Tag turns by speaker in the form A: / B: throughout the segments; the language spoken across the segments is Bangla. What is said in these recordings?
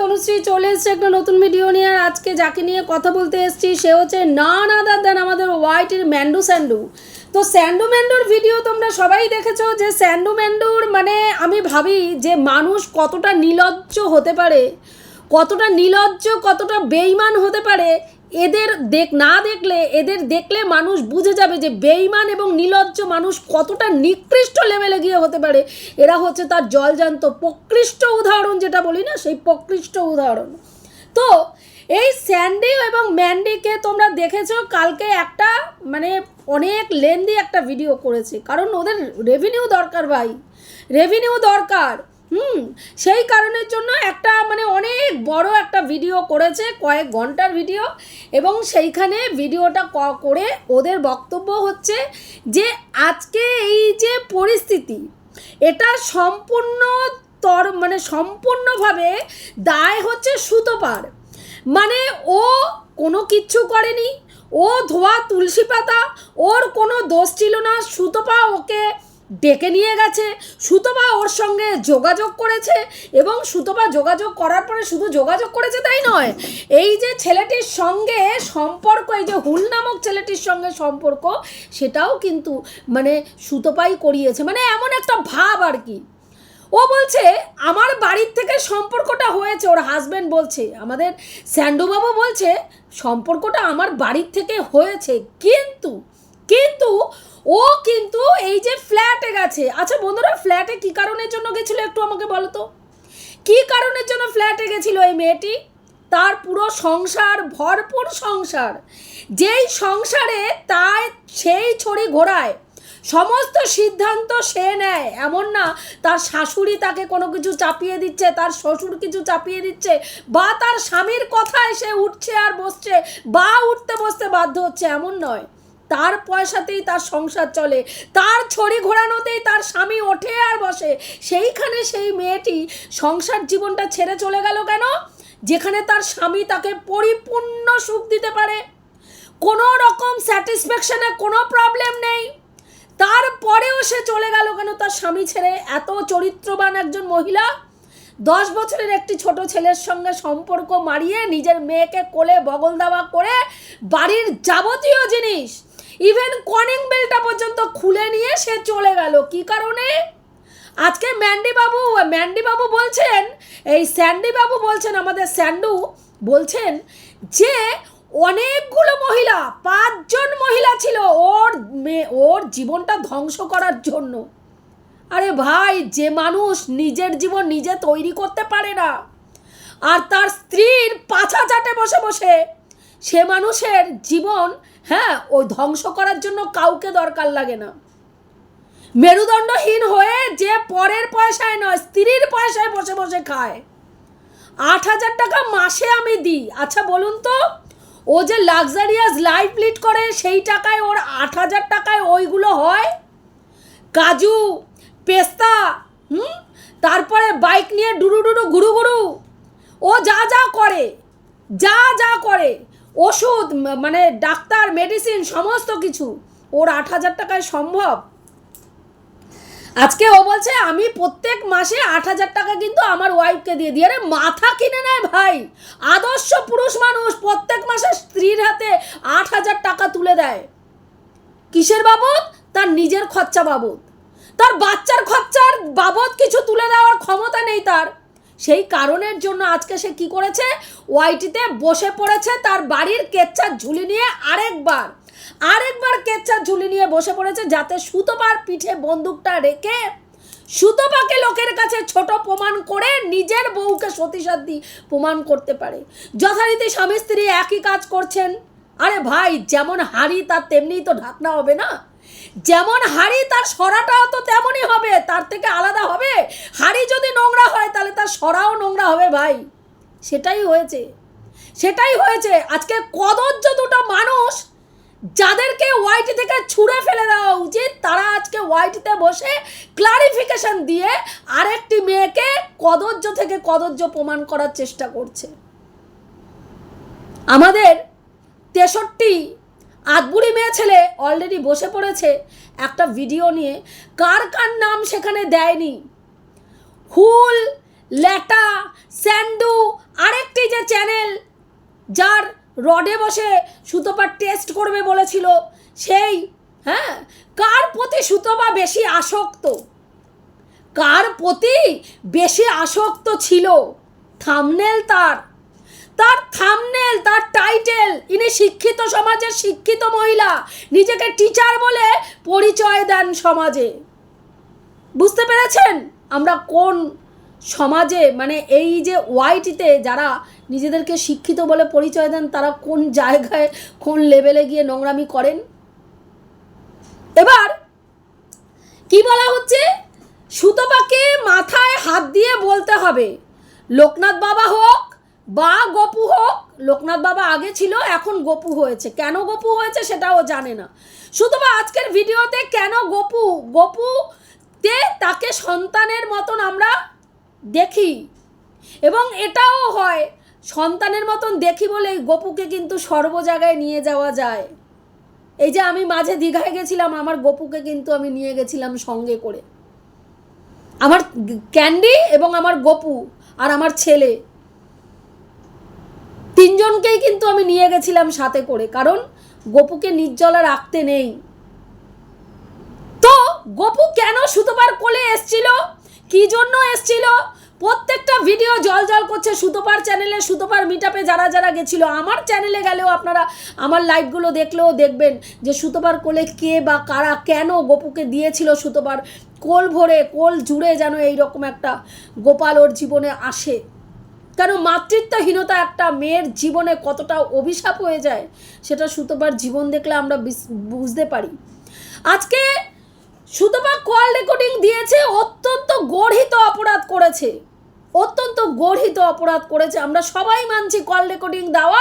A: তনুশ্রী চলে এসছে একটা নতুন ভিডিও নিয়ে আর আজকে যাকে নিয়ে কথা বলতে এসেছি, সে হচ্ছে না আদার দেন আমাদের হোয়াইটের ম্যান্ডু স্যান্ডু। তো স্যান্ডু ম্যান্ডুর ভিডিও তোমরা সবাই দেখেছ যে স্যান্ডু ম্যান্ডুর মানে আমি ভাবি যে মানুষ কতটা নিলজ্জ হতে পারে, কতটা নিলজ্জ, কতটা বেইমান হতে পারে এদের দেখ, না দেখলে, এদের দেখলে মানুষ বুঝে যাবে যে বেইমান এবং নির্লজ্জ মানুষ কতটা নিকৃষ্ট লেভেলে গিয়ে হতে পারে। এরা হচ্ছে তার জলজান্ত, প্রকৃষ্ট উদাহরণ যেটা বলি না, সেই প্রকৃষ্ট উদাহরণ। তো এই স্যান্ডি এবং ম্যান্ডিকে তোমরা দেখেছ, কালকে একটা মানে অনেক লেন্দি একটা ভিডিও করেছে। কারণ ওদের রেভিনিউ দরকার ভাই। রেভিনিউ দরকার। হুম, সেই কারণের জন্য একটা মানে অনেক বড় একটা ভিডিও করেছে, কয়েক ঘণ্টার ভিডিও এবং সেইখানে ভিডিওটা করে ওদের বক্তব্য হচ্ছে যে আজকে এই যে পরিস্থিতি, এটা সম্পূর্ণ তর মানে সম্পূর্ণভাবে দায় হচ্ছে সুতোপার। মানে ও কোনো কিচ্ছু করেনি, ও ধোয়া তুলসী পাতা, ওর কোনো দোষ ছিল না, সুতপা ওকে ডেকে নিয়ে গেছে। সুতপা ওর সঙ্গে যোগাযোগ করেছে এবং সুতপা যোগাযোগ করার পরে শুধু যোগাযোগ করেছে তাই নয়, এই যে ছেলেটির সঙ্গে সম্পর্ক, এই যে হুল নামক ছেলেটির সঙ্গে সম্পর্ক, সেটাও কিন্তু মানে সুতপাই করিয়েছে। মানে এমন একটা ভাব আর কি। ও বলছে, আমার বাড়ির থেকে সম্পর্কটা হয়েছে। ওর হাজব্যান্ড বলছে, আমাদের স্যান্ডুবাবু বলছে, সম্পর্কটা আমার বাড়ির থেকে হয়েছে। কিন্তু কিন্তু ও কিন্তু এই যে ফ্ল্যাটে গেছে। আচ্ছা বন্ধুরা, ফ্ল্যাটে কি কারণের জন্য গেছিল একটু আমাকে বলো তো? কি কারণের জন্য ফ্ল্যাটে গেছিল এই মেয়েটি? তার পুরো সংসার, ভরপুর সংসার, যেই সংসারে তাই সেই ছড়ি ঘোরায়, সমস্ত সিদ্ধান্ত সে নেয়। এমন না, তার শাশুড়ি তাকে কোনো কিছু চাপিয়ে দিচ্ছে, তার শ্বশুর কিছু চাপিয়ে দিচ্ছে, বা তার স্বামীর কথায় সে উঠছে আর বসছে, বা উঠতে বসতে বাধ্য হচ্ছে, এমন নয়। তার পয়সাতেই তার সংসার চলে, তার ছড়ি ঘোরানোতেই তার স্বামী ওঠে আর বসে। সেইখানে সেই মেয়েটি সংসার জীবনটা ছেড়ে চলে গেল কেন? যেখানে তার স্বামী তাকে পরিপূর্ণ সুখ দিতে পারে। কোনো রকম স্যাটিসফ্যাকশনে কোনো প্রবলেম নেই। তারপরেও সে চলে গেল কেন তার স্বামী ছেড়ে? এত চরিত্রবান একজন মহিলা। দশ বছরের একটি ছোট ছেলের সঙ্গে সম্পর্ক মারিয়ে নিজের মেয়েকে কোলে বগল দাওয়া করে বাড়ির যাবতীয় জিনিস ইভেন কনিং বেলটা পর্যন্ত খুলে নিয়ে সে চলে গেল। কি কারণে? আজকে ম্যান্ডি বাবু ম্যান্ডি বাবু বলছেন, এই স্যান্ডি বাবু বলছেন, আমাদের স্যান্ডু বলছেন যে অনেকগুলো মহিলা, পাঁচজন মহিলা ছিল ওর ওর জীবনটা ধ্বংস করার জন্য। আরে ভাই, যে মানুষ নিজের জীবন নিজে তৈরি করতে পারে না, আর তার স্ত্রীর পাছা চাটে বসে বসে, সে মানুষের জীবন হ্যাঁ ওই ধ্বংস করার জন্য কাউকে দরকার লাগে না। মেরুদণ্ডহীন হয়ে যে পরের পয়সায় নয়, স্ত্রীর পয়সায় বসে বসে খায়। আট হাজার টাকা মাসে আমি দিই। আচ্ছা বলুন তো, ও যে লাক্সারিয়াস লাইফ লিড করে, সেই টাকায় ওর আট হাজার টাকায় ওইগুলো হয়? কাজু, পেস্তা, হুম? তারপরে বাইক নিয়ে ডুরু ডুরু গুরু গুরু। ও যা যা করে, যা যা করে ওষুধ মানে ডাক্তার মেডিসিন সমস্ত কিছু। ওর আট হাজার টাকায় সম্ভব। আজকে ও বলছে, আমি প্রত্যেক মাসে আট হাজার টাকা কিন্তু আমার ওয়াইফকে দিয়ে দিই। আরে মাথা কিনে নেয় ভাই। আদর্শ পুরুষ মানুষ প্রত্যেক মাসে স্ত্রীর হাতে আট হাজার টাকা তুলে দেয়। কিসের বাবদ? তার নিজের খরচা বাবদ। তার বাচ্চার খরচার বাবদ কিছু তুলে দেওয়ার ক্ষমতা নেই তার। সেই কারণের জন্য আজকে সে কি করেছে? ওয়াইটিতে বসে পড়েছে, তার বাড়ির কেচ্চার ঝুলি নিয়ে আরেকবার। আরেকবার কেচ্চার ঝুলি নিয়ে বসে পড়েছে যাতে সুতোপার পিঠে বন্দুকটা রেখে সুতোপাকে লোকের কাছে ছোট প্রমাণ করে নিজের বউকে সতীসাধ্যী প্রমাণ করতে পারে। যথারীতি স্বামী স্ত্রী একই কাজ করছেন। আরে ভাই, যেমন হাড়ি, তার তেমনিই তো ঢাকনা হবে না? যেমন হাড়ি তার সরাটাও তো তেমনই হবে, তার থেকে আলাদা হবে। হাড়ি যদি নোংরা হয়, তাহলে তার সরাও নোংরা হবে ভাই। সেটাই হয়েছে। সেটাই হয়েছে। আজকে কদর্য দুটো মানুষ যাদেরকে ওয়াইটি থেকে ছুঁড়ে ফেলে দেওয়া উচিত, তারা আজকে ওয়াইটিতে বসে ক্লারিফিকেশন দিয়ে আরেকটি মেয়েকে কদর্য থেকে কদর্য প্রমাণ করার চেষ্টা করছে। আমাদের তেষট্টি আদবুড়ি মেয়ে ছেলে অলরেডি বসে পড়েছে। একটা ভিডিও নিয়ে কার কার নাম সেখানে দেয়নি? হুল, ল্যাটা, স্যান্ডু, আরেকটি যে চ্যানেল যার রডে বসে সুতোপার টেস্ট করবে বলেছিল, সেই হ্যাঁ? কার প্রতি সুতোপা বেশি আসক্ত? কার প্রতি বেশি আসক্ত ছিল? থামনেল তার। তার থামনেল তার টাইটেল ইনি শিক্ষিত সমাজের শিক্ষিত মহিলা। নিজেকে টিচার বলে পরিচয় দেন সমাজে। বুঝতে পেরেছেন আমরা কোন সমাজে মানে এই যে ওয়াইটিতে যারা নিজেদেরকে শিক্ষিত বলে পরিচয় দেন, তারা কোন জায়গায়, কোন লেভেলে গিয়ে নোংরামি করেন? এবার, কি বলা হচ্ছে? সুতপাকে মাথায় হাত দিয়ে বলতে হবে। লোকনাথ বাবা হোক বা গপু হোক, লোকনাথ বাবা আগে ছিল, এখন গপু হয়েছে। কেন গপু হয়েছে সেটাও জানে না। সুতপা আজকের ভিডিওতে কেন গপু, গপুতে তাকে সন্তানের মতন আমরা দেখি? এবং এটাও হয়, সন্তানের মতন দেখি বলেই গপুকে কিন্তু সর্ব জায়গায় নিয়ে যাওয়া যায়। এই যে আমি মাঝে দীঘায় গেছিলাম, আমার গপুকে কিন্তু আমি নিয়ে গেছিলাম সঙ্গে করে। আমার ক্যান্ডি এবং আমার গপু আর আমার ছেলে। তিনজনকেই কিন্তু আমি নিয়ে গেছিলাম সাথে করে, কারণ গপুকে নির্জলা রাখতে নেই। তো গপু কেন সুতোপার কোলে এসছিল? কি জন্য এসছিল? প্রত্যেকটা ভিডিও জল জল করছে সুতোপার চ্যানেলে, সুতোপার মিটাপে যারা যারা গেছিল, আমার চ্যানেলে গেলেও আপনারা আমার লাইভগুলো দেখলেও দেখবেন যে সুতোপার কোলে কে বা কারা কেন গপুকে দিয়েছিল সুতোপার কোল ভরে, কোল জুড়ে যেন এইরকম একটা গোপাল ওর জীবনে আসে। কেন মাতৃত্বহীনতা একটা মেয়ের জীবনে কতটা অভিশাপ হয়ে যায়, সেটা সুতোপার জীবন দেখলে আমরা বুঝতে পারি। আজকে সুতপা কল রেকর্ডিং দিয়েছে, অত্যন্ত গর্হিত অপরাধ করেছে। অত্যন্ত গর্হিত অপরাধ করেছে। আমরা সবাই মানছি কল রেকর্ডিং দেওয়া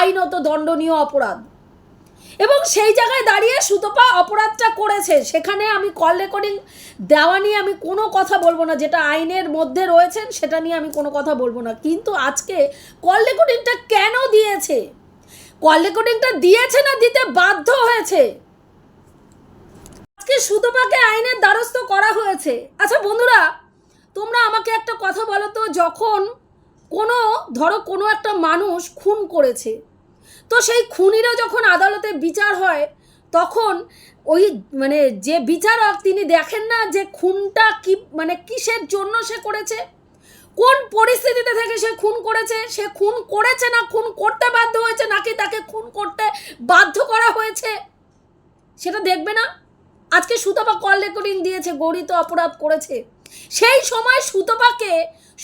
A: আইনত দণ্ডনীয় অপরাধ। এবং সেই জায়গায় দাঁড়িয়ে সুতপা অপরাধটা করেছে। সেখানে আমি কল রেকর্ডিং দেওয়া নিয়ে আমি কোনো কথা বলব না। যেটা আইনের মধ্যে রয়েছেন, সেটা নিয়ে আমি কোনো কথা বলব না। কিন্তু আজকে কল রেকর্ডিংটা কেন দিয়েছে? কল রেকর্ডিংটা দিয়েছে না দিতে বাধ্য হয়েছে? আজকে সুতপাকে আইনের দ্বারস্থ করা হয়েছে। আচ্ছা বন্ধুরা, তোমরা আমাকে একটা কথা বলো তো, যখন কোনো, ধরো কোনো একটা মানুষ খুন করেছে তো সেই খুনিরও যখন আদালতে বিচার হয়, তখন ওই মানে যে বিচারক তিনি দেখেন না যে খুনটা কি মানে কিসের জন্য সে করেছে, কোন পরিস্থিতিতে থেকে সে খুন করেছে, সে খুন করেছে না খুন করতে বাধ্য হয়েছে নাকি তাকে খুন করতে বাধ্য করা হয়েছে, সেটা দেখবে না? আজকে সুতপা কল রেকর্ডিং দিয়েছে গরিত অপরাধ করেছে। সেই সময় সুতপাকে,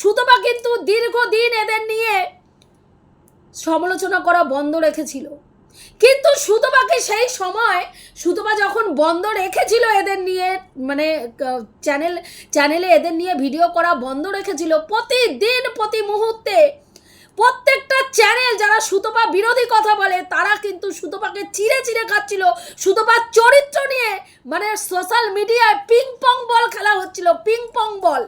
A: সুতপা কিন্তু দীর্ঘদিন এদের নিয়ে সমালোচনা করা বন্ধ রেখেছিল। কিন্তু সুতপাকে সেই সময় সুতপা যখন বন্ধ রেখেছিল এদের নিয়ে মানে চ্যানেল চ্যানেলে এদের নিয়ে ভিডিও করা বন্ধ রেখেছিল প্রতিদিন, প্রতি মুহূর্তে। প্রত্যেকটা চ্যানেল যারা সুতপা বিরোধী কথা বলে, তারা কিন্তু সুতপাকে চিড়ে চিড়ে খাচ্ছিল। সুতপার চরিত্র নিয়ে মানে সোশ্যাল মিডিয়ায় পিং পং বল খেলা হচ্ছিল পিং পং বল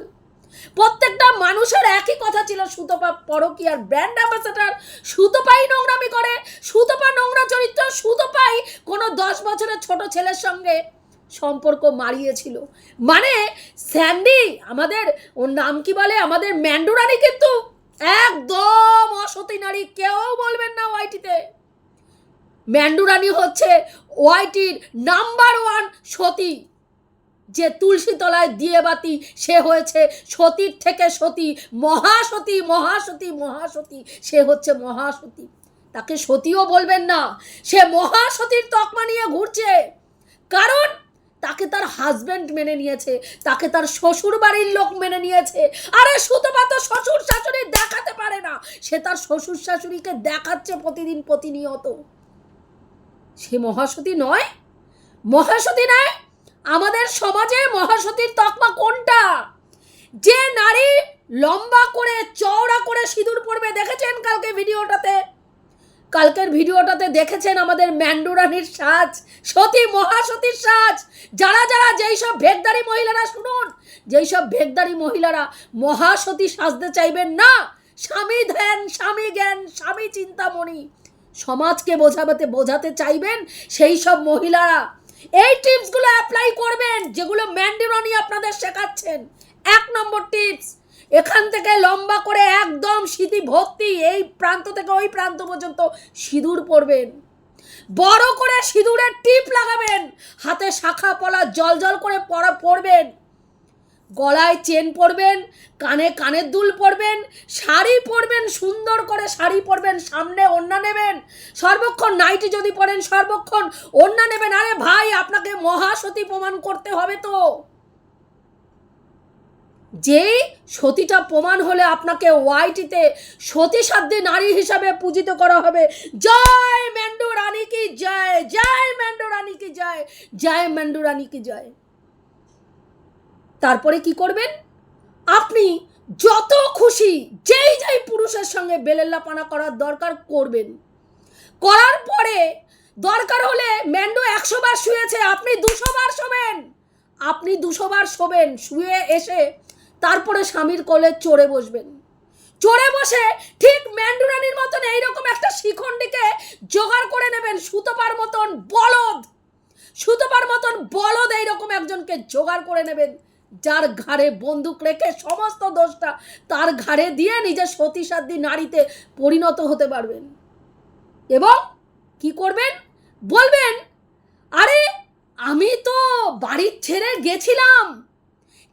A: প্রত্যেকটা মানুষের একই কথা ছিল, সুতপা পরকিয়ার ব্র্যান্ড অ্যাম্বাসেডার সুতপাই নোংরামি করে, সুতপা নোংরা চরিত্র, সুতপাই কোনো দশ বছরের ছোট ছেলের সঙ্গে সম্পর্ক মারিয়েছিল। মানে স্যান্ডি, আমাদের, ওর নাম কি বলে, আমাদের ম্যান্ডুরানি কিন্তু একদম অসতী নারী, কেউ বলবেন না ওয়াইটিতে। ম্যান্ডুরানি হচ্ছে ওয়াইটির নাম্বার ওয়ান সতী। যে তুলসী তলায় দিয়ে বাতি, সে হয়েছে সতীর থেকে সতী, মহাসতী মহাসতী মহাসতী, সে হচ্ছে মহাসতী। তাকে সতীও বলবেন না, সে মহাসতীর তকমা নিয়ে ঘুরছে। কারণ তাকে তার হাজবেন্ড মেনে নিয়েছে, তাকে তার শ্বশুর বাড়ির লোক মেনে নিয়েছে। আরে সুতপা তো শ্বশুর শাশুড়ি দেখাতে পারে না, সে তার শ্বশুর শাশুড়িকে দেখাচ্ছে প্রতিদিন প্রতিনিয়ত। সে মহাসতী নয় মহাসতী নয় আমাদের সমাজে মহাসতীর তকমা কোনটা? যে নারী লম্বা করে, চওড়া করে সিঁদুর পরবে, দেখেছেন কালকে ভিডিওটাতে? কালকের ভিডিওটাতে দেখেছেন আমাদের ম্যান্ডুরানির সাজ, সতী মহাসতীর সাজ। যারা যারা যেই সব ভেগদারি মহিলারা, শুনুন, যেই সব ভেগদারি মহিলারা মহাসতী সাজতে চাইবেন না, স্বামী ধ্যান, স্বামী জ্ঞান, স্বামী চিন্তামণি। সমাজকে বোঝাতে বোঝাতে চাইবেন সেই সব মহিলারা। এই টিপসগুলো অ্যাপ্লাই করবেন, যেগুলো ম্যান্ডিরনি আপনাদের শেখাচ্ছেন। এক নম্বর টিপস, এখান থেকে লম্বা করে একদম স্মৃতি ভর্তি এই প্রান্ত থেকে ওই প্রান্ত পর্যন্ত সিঁদুর পরবেন। বড় করে সিঁদুরের টিপ লাগাবেন, হাতে শাখা পলা জল জল করে পরা পরবেন। গলায় চেন পরবেন, কানে কানের দুল পরবেন, শাড়ি পরবেন, সুন্দর করে শাড়ি পরবেন, সামনে ওড়না নেবেন, সর্বক্ষণ নাইটি যদি পরেন, সর্বক্ষণ ওড়না নেবেন। আরে ভাই, আপনাকে মহাসতী প্রমাণ করতে হবে তো। যেই সতীটা প্রমাণ হলে আপনাকে ওয়াইটিতে সতী সাধ্যী নারী হিসাবে পূজিত করা হবে। জয় মেন্ডু রানী কি জয়? জয় মেন্ডু রানী কি জয়? জয় মেন্ডু রানী কি জয়? তারপরে কি করবেন? আপনি যত খুশি যেই যেই পুরুষের সঙ্গে বেলেল্লাপানা করার দরকার করবেন। করার পরে দরকার হলে ম্যান্ডো একশো বার শুয়েছে, আপনি দুশো বার শোবেন। আপনি দুশো বার শোবেন, শুয়ে এসে তারপরে স্বামীর কোলে চড়ে বসবেন। চড়ে বসে ঠিক ম্যান্ডুরানির মতন এইরকম একটা শিখণ্ডিকে জোগাড় করে নেবেন, সুতোপার মতন বলদ। সুতোপার মতন বলদ এইরকম একজনকে জোগাড় করে নেবেন। যার ঘাড়ে বন্দুক রেখে সমস্ত দোষটা তার ঘাড়ে দিয়ে নিজের সতীসাধ্যী নারীতে পরিণত হতে পারবেন। এবং কি করবেন? বলবেন, আরে, আমি তো বাড়ির ছেড়ে গেছিলাম,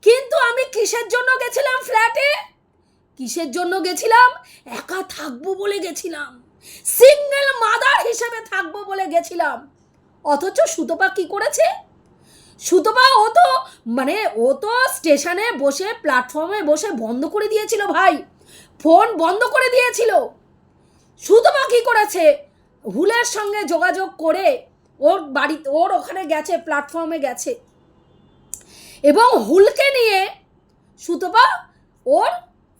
A: কিন্তু আমি কিসের জন্য গেছিলাম ফ্ল্যাটে? কিসের জন্য গেছিলাম? একা থাকব বলে গেছিলাম। সিঙ্গেল মাদার হিসেবে থাকব বলে গেছিলাম। অথচ সুতপা কি করেছে? সুতপা ও তো মানে ও তো স্টেশনে বসে প্ল্যাটফর্মে বসে বন্ধ করে দিয়েছিল ভাই। ফোন বন্ধ করে দিয়েছিল। সুতপা কি করেছে? হুলের সঙ্গে যোগাযোগ করে ওর বাড়ি, ওর ওখানে গেছে প্ল্যাটফর্মে গেছে। এবং হুলকে নিয়ে সুতপা ওর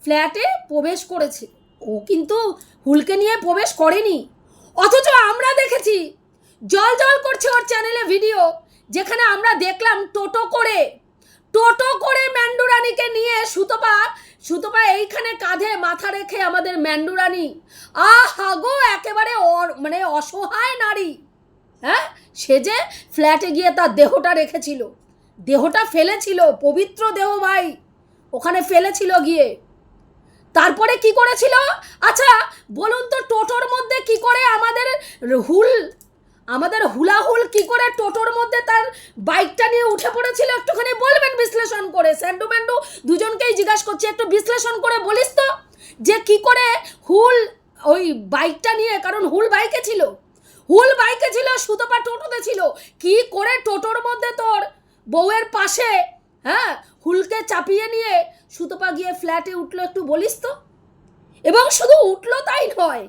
A: ফ্ল্যাটে প্রবেশ করেছে। ও কিন্তু হুলকে নিয়ে প্রবেশ করেনি। অথচ আমরা দেখেছি, জল জল করছে ওর চ্যানেলে ভিডিও যেখানে আমরা দেখলাম টোটো করে টোটো করে ম্যান্ডুরানিকে নিয়ে সুতপা সুতপা এইখানে কাঁধে মাথা রেখে আমাদের ম্যান্ডুরানি, আহা গো, একেবারে মানে অসহায় নারী। হ্যাঁ? সে যে ফ্ল্যাটে গিয়ে তার দেহটা রেখেছিল। দেহটা ফেলেছিল, পবিত্র দেহ ভাই, ওখানে ফেলেছিল গিয়ে। তারপরে কি করেছিল? আচ্ছা বলুন তো টোটোর মধ্যে কি করে আমাদের হুল আমাদের হুলাহুল কি করে টোটোর মধ্যে তার বাইকটা নিয়ে উঠে পড়েছিল একটুখানি বলবেন বিশ্লেষণ করে। স্যান্ডু ম্যান্ডু দুজনকেই জিজ্ঞাসা করছি, একটু বিশ্লেষণ করে বলিস তো, যে কি করে হুল ওই বাইকটা নিয়ে, কারণ হুল বাইকে ছিল, হুল বাইকে ছিল, সুতপা টোটোতে ছিল, কি করে টোটোর মধ্যে তোর বউয়ের পাশে হ্যাঁ হুলকে চাপিয়ে নিয়ে সুতপা গিয়ে ফ্ল্যাটে উঠল একটু বলিস তো? এবং শুধু উঠল তাই নয়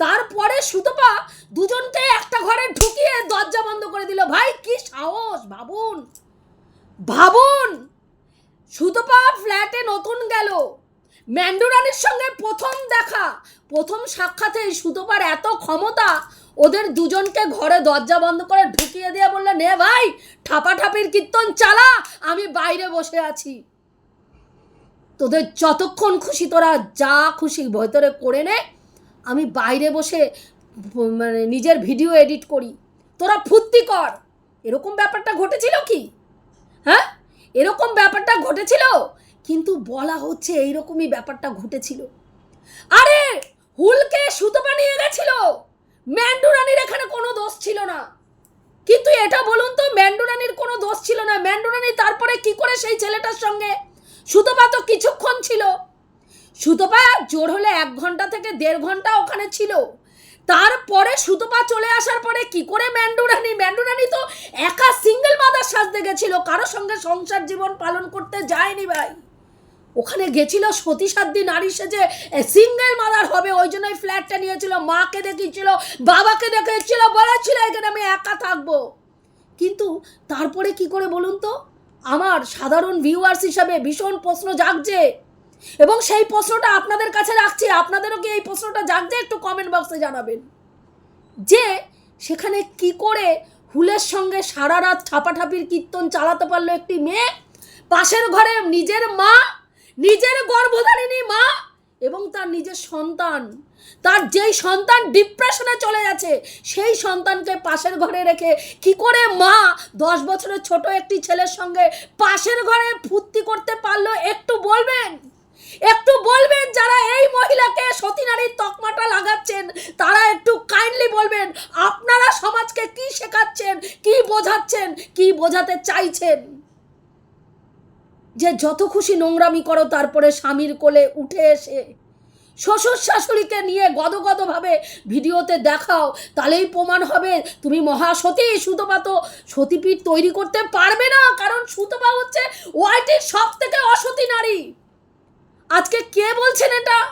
A: তারপরে সুতপা দুজনকে একটা ঘরে ঢুকিয়ে দরজা বন্ধ করে দিল। ভাই, কি সাহস, ভাবুন। ভাবুন, সুতপা ফ্ল্যাটে নতুন গেল। ম্যান্ডুরানির সঙ্গে প্রথম দেখা, প্রথম সাক্ষাতেই সুতপার এত ক্ষমতা, ওদের দুজনকে ঘরে দরজা বন্ধ করে ঢুকিয়ে দিয়ে বলল, নে ভাই, ঠাপাঠাপির কীর্তন চালা, আমি বাইরে বসে আছি। তোদের যতক্ষণ খুশি, তোরা যা খুশি ভেতরে করে নে আমি বাইরে বসে মানে নিজের ভিডিও এডিট করি। তোরা ফুর্তি কর। এরকম ব্যাপারটা ঘটেছিল কি? হ্যাঁ? এরকম ব্যাপারটা ঘটেছিল? কিন্তু বলা হচ্ছে এইরকমই ব্যাপারটা ঘটেছিল। আরে, হুলকে সুতো বানিয়ে গেছিল। ম্যান্ডুরানির এখানে কোনো দোষ ছিল না। কিন্তু এটা বলুন তো ম্যান্ডুরানির কোনো দোষ ছিল না। ম্যান্ডুরানি তারপরে কি করে সেই ছেলেটার সঙ্গে সুতপা তো কিছুক্ষণ ছিল? সুতপা জোর হলে এক ঘণ্টা থেকে দেড় ঘণ্টা ওখানে ছিল। তারপরে সুতপা চলে আসার পরে কি করে ম্যান্ডুরানি? ম্যান্ডুরানি তো একা সিঙ্গেল মাদার সাজতে গেছিল। কারোর সঙ্গে সংসার জীবন পালন করতে যায়নি ভাই। ওখানে গেছিল সতী সাধ্যী নারী সেজে সিঙ্গেল মাদার হবে, ওই জন্যই ফ্ল্যাটটা নিয়েছিল, মাকে দেখিয়েছিল, বাবাকে দেখিয়েছিল, বলেছিল এখানে আমি একা থাকব। কিন্তু তারপরে কি করে বলুন তো? আমার সাধারণ ভিউয়ার্স হিসাবে ভীষণ প্রশ্ন জাগছে। এবং সেই প্রশ্নটা আপনাদের কাছে রাখছি, আপনাদেরও কি এই প্রশ্নটা জাগছে একটু কমেন্ট বক্সে জানাবেন। যে সেখানে কি করে হুলের সঙ্গে সারা রাত ঠাপাঠাপির কীর্তন চালাতে পারল একটি মেয়ে, পাশের ঘরে নিজের মা, নিজের গর্ভধারিণী মা এবং তার নিজের সন্তান। তার যেই সন্তান ডিপ্রেশনে চলে যাচ্ছে সেই সন্তানকে পাশের ঘরে রেখে কি করে মা দশ বছরের ছোট একটি ছেলের সঙ্গে পাশের ঘরে ফুর্তি করতে পারল একটু বলবেন? একটু বলবেন যারা এই মহিলাকে সতী নারীর তকমাটা লাগাচ্ছেন, তারা একটু কাইন্ডলি বলবেন, আপনারা সমাজকে কি শেখাচ্ছেন, কি বোঝাচ্ছেন, কি বোঝাতে চাইছেন? যে যত খুশি নোংরামি করো, তারপরে স্বামীর কোলে উঠে এসে। শ্বশুর শাশুড়িকে নিয়ে গদগদভাবে ভিডিওতে দেখাও, তাহলেই প্রমাণ হবে তুমি মহাসতী সুতপা তো সতীপীঠ তৈরি করতে পারবে না, কারণ সুতপা হচ্ছে ওয়াইটির সব থেকে অসতী নারী। আজকে কে বলছেন এটা?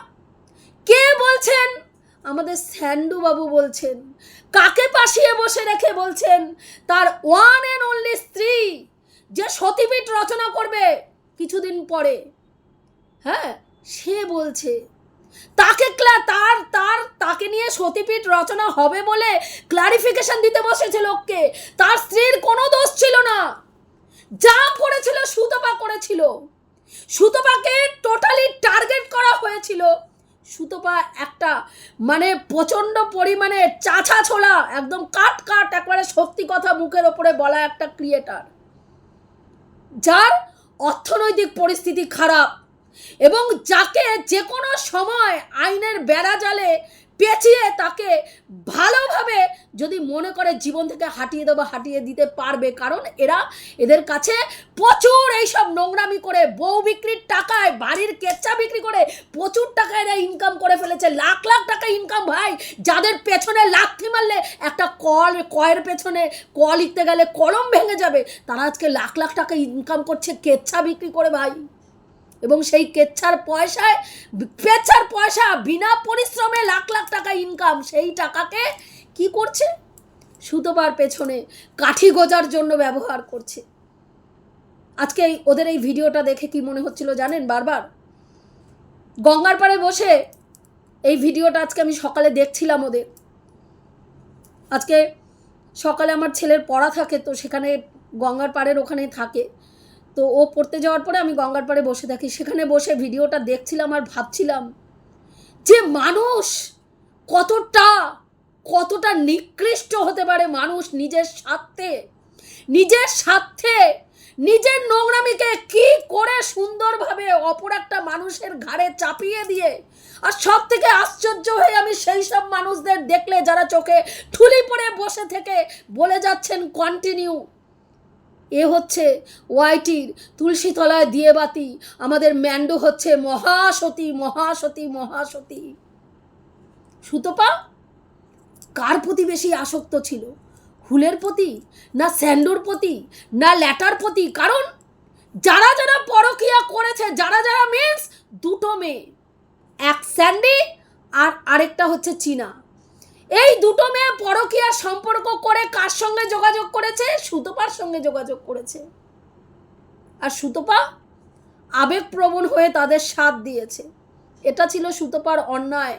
A: কে বলছেন? আমাদের স্যান্ডু বাবু বলছেন, কাকে পাশিয়ে বসে রেখে বলছেন, তার ওয়ান অ্যান্ড অনলি স্ত্রী যে সতীপীঠ রচনা করবে কিছুদিন পরে। হ্যাঁ সে বলছে, তাকে ক্লা- তার তার, তাকে নিয়ে সতীপীঠ রচনা হবে বলে ক্লারিফিকেশন দিতে বসেছে লোককে, তার স্ত্রীর কোনো দোষ ছিল না। যা করেছিল সুতপা করেছিল। সুতপাকে টোটালি টার্গেট করা হয়েছিল। সুতপা একটা মানে প্রচণ্ড পরিমাণে চাছা ছোলা একদম কাট কাট, একবারে সত্যি কথা মুখের ওপরে বলা একটা ক্রিয়েটার যার অর্থনৈতিক পরিস্থিতি খারাপ এবং যাকে যে কোনো সময় আইনের বেড়া জালে পেঁচিয়ে তাকে ভালোভাবে যদি মনে করে জীবন থেকে হাঁটিয়ে দেবো, হাঁটিয়ে দিতে পারবে। কারণ এরা এদের কাছে প্রচুর এইসব নোংরামি করে, বউ বিক্রির টাকায়, বাড়ির কেচ্চা বিক্রি করে প্রচুর টাকা এরা ইনকাম করে ফেলেছে। লাখ লাখ টাকা ইনকাম ভাই, যাদের পেছনে লাথি মারলে একটা কল, কয়ের পেছনে ক লিখতে গেলে কলম ভেঙে যাবে। তারা আজকে লাখ লাখ টাকা ইনকাম করছে কেচ্ছা বিক্রি করে ভাই। এবং সেই কেচ্ছার পয়সায় পেচ্ছার পয়সা বিনা পরিশ্রমে লাখ লাখ টাকা ইনকাম সেই টাকাকে কি করছে? সুতোবার পেছনে কাঠি গোজার জন্য ব্যবহার করছে। আজকে ওদের এই ভিডিওটা দেখে কি মনে হচ্ছিল জানেন বারবার? গঙ্গার পাড়ে বসে এই ভিডিওটা আজকে আমি সকালে দেখছিলাম ওদের। আজকে সকালে আমার ছেলের পড়া থাকে, তো সেখানে গঙ্গার পাড়ের ওখানে থাকে। তো ও পড়তে যাওয়ার পরে আমি গঙ্গার পাড়ে বসে থাকি। সেখানে বসে ভিডিওটা দেখছিলাম আর ভাবছিলাম যে মানুষ কতটা কতটা নিকৃষ্ট হতে পারে মানুষ নিজের স্বার্থে। নিজের স্বার্থে নিজের নোংরামিকে কি করে সুন্দরভাবে অপর একটা মানুষের ঘাড়ে চাপিয়ে দিয়ে আর সব থেকে আশ্চর্য হয়ে আমি সেই সব মানুষদের দেখলে যারা চোখে ঠুলি পড়ে বসে থেকে বলে যাচ্ছেন কন্টিনিউ এ হচ্ছে ওয়াইটির তুলসীতলায় দিয়ে বাতি আমাদের ম্যান্ডো হচ্ছে মহাসতী মহাসতী মহাসতী। সুতপা, কার প্রতি বেশি আসক্ত ছিল? হুলের প্রতি না স্যান্ডোর প্রতি না ল্যাটার প্রতি? কারণ যারা যারা পরকিয়া করেছে, যারা যারা মিন্স দুটো মেয়ে। এক স্যান্ডি আর আরেকটা হচ্ছে চীনা। এই দুটো মেয়ে পরকীয়া সম্পর্ক করে কার সঙ্গে যোগাযোগ করেছে? সুতপার সঙ্গে যোগাযোগ করেছে। আর সুতপা আবেগপ্রবণ হয়ে তাদের সাথ দিয়েছে। এটা ছিল সুতপার অন্যায়।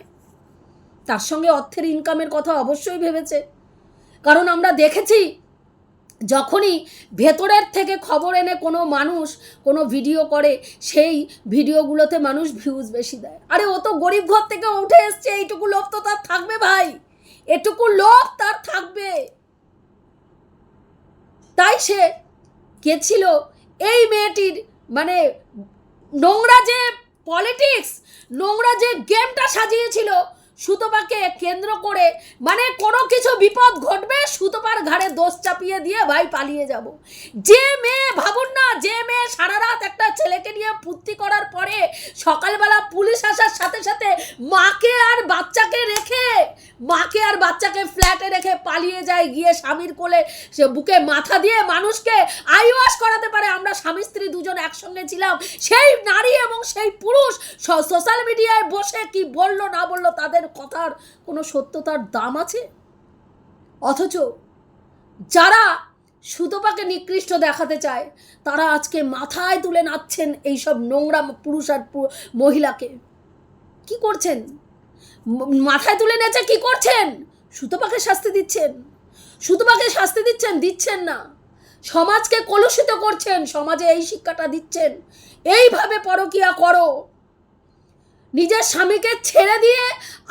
A: তার সঙ্গে অর্থের ইনকামের কথা অবশ্যই ভেবেছে। কারণ আমরা দেখেছি, যখনই ভেতরের থেকে খবর এনে কোনো মানুষ কোনো ভিডিও করে, সেই ভিডিওগুলোতে মানুষ ভিউজ বেশি দেয়। আরে ও তো গরিব ঘর থেকে উঠে এসছে, এইটুকু লোভ তো তার থাকবে ভাই। এটুকু লোভ তার থাকবে। তাই সে কে ছিল এই মেয়েটির মানে নোংরা যে পলিটিক্স নোংরা যে গেমটা সাজিয়েছিল সুতপাকে কেন্দ্র করে মানে কোনো কিছু বিপদ ঘটবে, সুতপার ঘাড়ে দোষ চাপিয়ে দিয়ে ভাই পালিয়ে যাব। যে মেয়ে, ভাবুন না, যে মেয়ে সারা রাত একটা ছেলেকে নিয়ে ফুর্তি করার পরে সকালবেলা পুলিশ আসার সাথে সাথে মাকে আর বাচ্চাকে রেখে, মাকে আর বাচ্চাকে ফ্ল্যাটে রেখে পালিয়ে যায়, গিয়ে স্বামীর কোলে সে বুকে মাথা দিয়ে মানুষকে আইওয়াশ করাতে পারে। আমরা স্বামী স্ত্রী দুজন একসঙ্গে ছিলাম। সেই নারী এবং সেই পুরুষ সোশ্যাল মিডিয়ায় বসে কি বলল না বলল তাদের কথার কোনো সত্যতার দাম আছে? অথচ যারা সুতপাকে নিকৃষ্ট দেখাতে চায়, তারা আজকে মাথায় তুলে নাচছেন এইসব নোংরা পুরুষ আর মহিলাকে। কি করছেন? মাথায় তুলে নেচে কি করছেন? সুতপাকে শাস্তি দিচ্ছেন। সুতপাকে শাস্তি দিচ্ছেন দিচ্ছেন না। সমাজকে কলুষিত করছেন, সমাজে এই শিক্ষাটা দিচ্ছেন। এইভাবে পরকিয়া করো। নিজের স্বামীকে ছেড়ে দিয়ে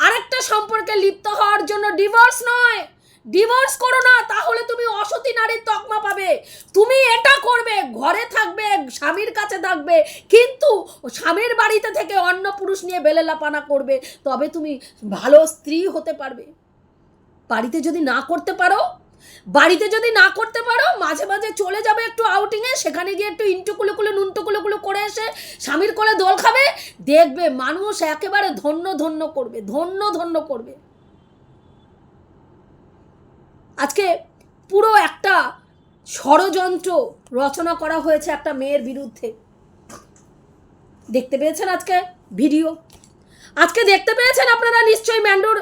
A: আরেকটা সম্পর্কে লিপ্ত হওয়ার জন্য ডিভোর্স নয়। ডিভোর্স করো না, তাহলে তুমি অসতী নারীর তকমা পাবে। তুমি এটা করবে, ঘরে থাকবে, স্বামীর কাছে থাকবে, কিন্তু স্বামীর বাড়িতে থেকে অন্য পুরুষ নিয়ে বেলেলাপানা করবে, তবে তুমি ভালো স্ত্রী হতে পারবে। বাড়িতে যদি না করতে পারো বাড়িতে যদি না করতে পারো, মাঝে মাঝে চলে যাবে একটু আউটিংয়ে সেখানে গিয়ে একটু ইন্টু কুলো কুলো নুনটু কুলো কুলো করে এসে স্বামীর কোলে দোল খাবে। দেখবে মানুষ একেবারে ধন্য ধন্য করবে, ধন্য ধন্য করবে। আজকে পুরো একটা ষড়যন্ত্র রচনা করা হয়েছে একটা মেয়ের বিরুদ্ধে। দেখতে পেয়েছেন আজকে ভিডিও? আজকে দেখতে পেয়েছেন আপনারা নিশ্চয়ই ম্যান্ডোর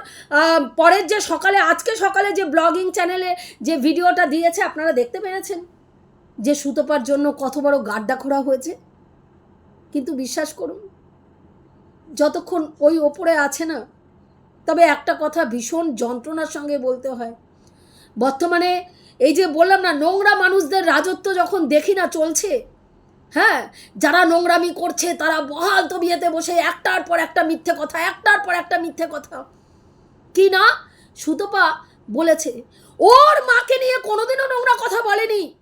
A: পরের যে সকালে, আজকে সকালে যে ব্লগিং চ্যানেলে যে ভিডিওটা দিয়েছে, আপনারা দেখতে পেয়েছেন? যে সুতোপার জন্য কত বড় গাড্ডা খোঁড়া হয়েছে? কিন্তু বিশ্বাস করুন, যতক্ষণ ওই ওপরে আছে না, তবে একটা কথা ভীষণ যন্ত্রণার সঙ্গে বলতে হয়। বর্তমানে এই যে বললাম না, নোংরা মানুষদের রাজত্ব যখন দেখি না চলছে হ্যাঁ যারা নোংরামি করছে, তারা বহাল তবিয়েতে বসে একটার পর একটা মিথ্যে কথা, একটার পর একটা মিথ্যে কথা। কি না? সুতপা বলেছে, ওর মাকে নিয়ে কোনোদিনও নোংরা কথা বলেনি।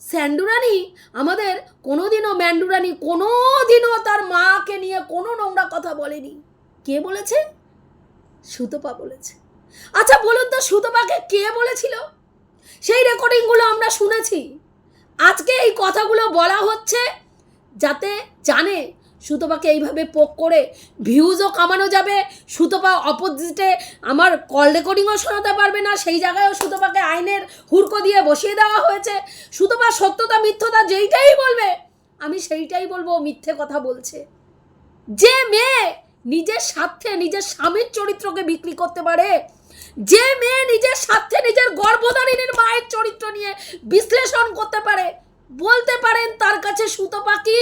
A: স্যান্ডুরানি আমাদের কোনোদিনও, ম্যান্ডুরানি কোনোদিনও তার মাকে নিয়ে কোনো নোংরা কথা বলেনি। কে বলেছে? সুতপা বলেছে। আচ্ছা বলুন তো সুতপাকে কে বলেছিল? সেই রেকর্ডিংগুলো আমরা শুনেছি। আজকে এই কথাগুলো বলা হচ্ছে যাতে জানে সুতপাকে এইভাবে পোক করে ভিউজও কামানো যাবে। সুতপা অপোজিটে আমার কল রেকর্ডিংও শোনাতে পারবে না, সেই জায়গায়ও সুতপাকে আইনের হুড়কো দিয়ে বসিয়ে দেওয়া হয়েছে। সুতপা সত্যতা, মিথ্যতা যেইটাই বলবে, আমি সেইটাই বলব মিথ্যে কথা বলছে। যে মেয়ে নিজের স্বার্থে, নিজের স্বামীর চরিত্রকে বিক্রি করতে পারে যে মেয়ে নিজের স্বার্থে নিজের গর্ভধারিণীর মায়ের চরিত্র নিয়ে বিশ্লেষণ করতে পারে, বলতে পারেন তার কাছে সুতপা কি?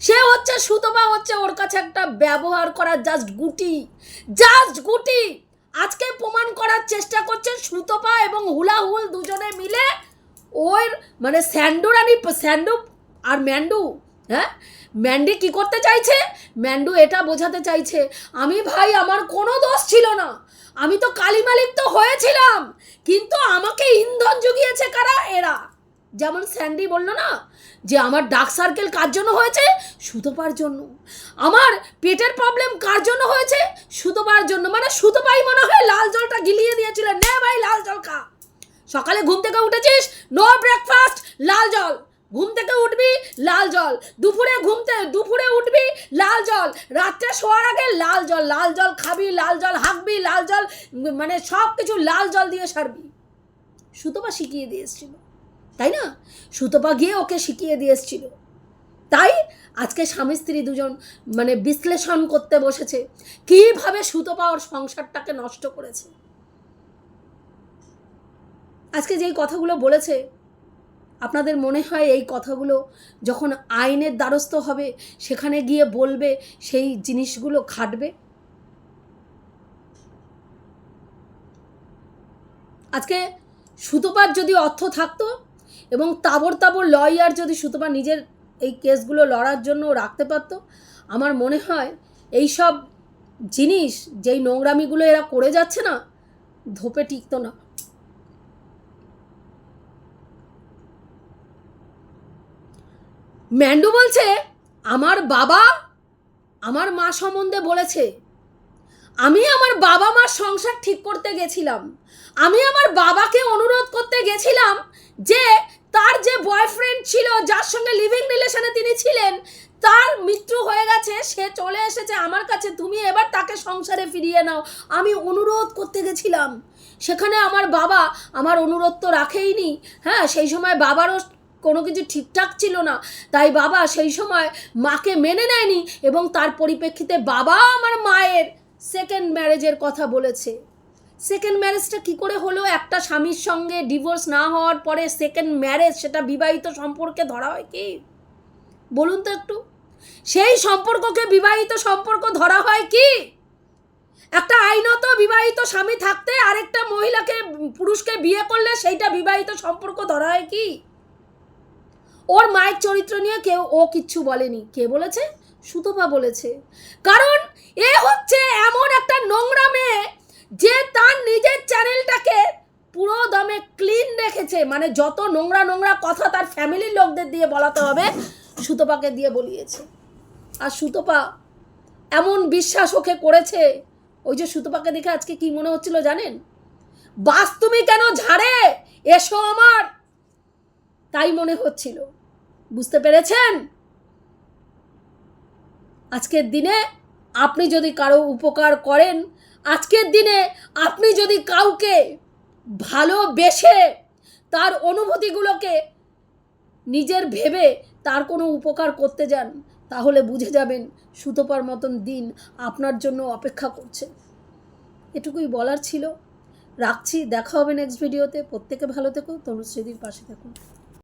A: সে হচ্ছে সুতপা হচ্ছে ওর কাছে একটা ব্যবহার করা জাস্ট গুটি জাস্ট গুটি। আজকে প্রমাণ করার চেষ্টা করছে সুতপা এবং হুলাহুল দুজনে মিলে ওর মানে স্যান্ডুরানি স্যান্ডু আর ম্যান্ডু হ্যাঁ? ম্যান্ডি কি করতে চাইছে? ম্যান্ডু এটা বোঝাতে চাইছে, আমি ভাই, আমার কোনো দোষ ছিল না। আমি তো কালী মালিক তো হয়েছিলাম, কিন্তু আমাকে ইন্ধন জুগিয়েছে কারা? এরা। যেমন স্যান্ডি বলল না, যে আমার ডার্ক সার্কেল কার জন্য হয়েছে? সুতোপার জন্য। আমার পেটের প্রবলেম কার জন্য হয়েছে? সুতোপার জন্য। মানে সুতোপাই মনে হয় লাল জলটা গিলিয়ে দিয়েছিল। নে ভাই, লাল জল খা। সকালে ঘুম থেকে উঠেছিস? নো ব্রেকফাস্ট, লাল জল। ঘুম থেকে উঠবি, লাল জল। দুপুরে ঘুমতে দুপুরে উঠবি, লাল জল। রাত্রে শোয়ার আগে লাল জল। লাল জল খাবি, লাল জল হাঁকবি, লাল জল মানে সব কিছু লাল জল দিয়ে সারবি। সুতপা শিখিয়ে দিয়ে এসেছিল। তাই না? সুতপা গিয়ে ওকে শিখিয়ে দিয়ে এসেছিল। তাই আজকে স্বামী স্ত্রী দুজন মানে বিশ্লেষণ করতে বসেছে। কীভাবে সুতপা ওর সংসারটাকে নষ্ট করেছে। আজকে যেই কথাগুলো বলেছে আপনাদের মনে হয় এই কথাগুলো যখন আইনের দ্বারস্থ হবে, সেখানে গিয়ে বলবে, সেই জিনিসগুলো খাটবে? আজকে সুতোপার যদি অর্থ থাকতো এবং তাবর তাবর লয়ার যদি সুতপা নিজের এই কেসগুলো লড়ার জন্য রাখতে পারতো, আমার মনে হয় এই সব জিনিস যেই নোংরামিগুলো এরা করে যাচ্ছে না, ধোপে টিকতো না। ম্যান্ডু বলছে, আমার বাবা আমার মা সম্বন্ধে বলেছে। আমি আমার বাবা মার সংসার ঠিক করতে গেছিলাম। আমি আমার বাবাকে অনুরোধ করতে গেছিলাম যে, তার যে বয়ফ্রেন্ড ছিল, যার সঙ্গে লিভিং রিলেশনে তিনি ছিলেন, তার মৃত্যু হয়ে গেছে, সে চলে এসেছে আমার কাছে, তুমি এবার তাকে সংসারে ফিরিয়ে নাও। আমি অনুরোধ করতে গেছিলাম। সেখানে আমার বাবা আমার অনুরোধ তো রাখেইনি। হ্যাঁ সেই সময় বাবারও কোনো কিছু ঠিকঠাক ছিল না। তাই বাবা সেই সময় মাকে মেনে নেয়নি এবং তার পরিপ্রেক্ষিতে বাবা আমার মায়ের সেকেন্ড ম্যারেজের কথা বলেছে। সেকেন্ড ম্যারেজটা কি করে হলো? একটা স্বামীর সঙ্গে ডিভোর্স না হওয়ার পরে সেকেন্ড ম্যারেজ সেটা বিবাহিত সম্পর্কে ধরা হয় কি? বলুন তো একটু। সেই সম্পর্ককে বিবাহিত সম্পর্ক ধরা হয় কি? একটা আইনত বিবাহিত স্বামী থাকতে আরেকটা মহিলাকে, পুরুষকে বিয়ে করলে সেইটা বিবাহিত সম্পর্ক ধরা হয় কি? ওর মায়ের চরিত্র নিয়ে কেউ, ও কিচ্ছু বলেনি। কে বলেছে? সুতপা বলেছে। কারণ এ হচ্ছে এমন একটা নোংরা মেয়ে যে তার নিজের চ্যানেলটাকে পুরো দমে ক্লিন রেখেছে। মানে যত নোংরা নোংরা কথা তার ফ্যামিলির লোকদের দিয়ে বলাতে হবে, সুতপাকে দিয়ে বলিয়েছে। আর সুতপা এমন বিশ্বাস ওকে করেছে, ওই যে সুতপাকে দেখে আজকে কি মনে হচ্ছিল জানেন? বাস তুমি কেন ঝাড়ে? এসো আমার। তাই মনে হচ্ছিল। বুঝতে পেরেছেন? আজকের দিনে আপনি যদি কারও উপকার করেন, আজকের দিনে আপনি যদি কাউকে ভালোবেসে তার অনুভূতিগুলোকে নিজের ভেবে তার কোনো উপকার করতে যান, তাহলে বুঝে যাবেন সুতোপার মতন দিন আপনার জন্য অপেক্ষা করছে। এটুকুই বলার ছিল। রাখছি, দেখা হবে নেক্সট ভিডিওতে প্রত্যেকে ভালো থেকো তনুশ্রীদির পাশে থাকুন।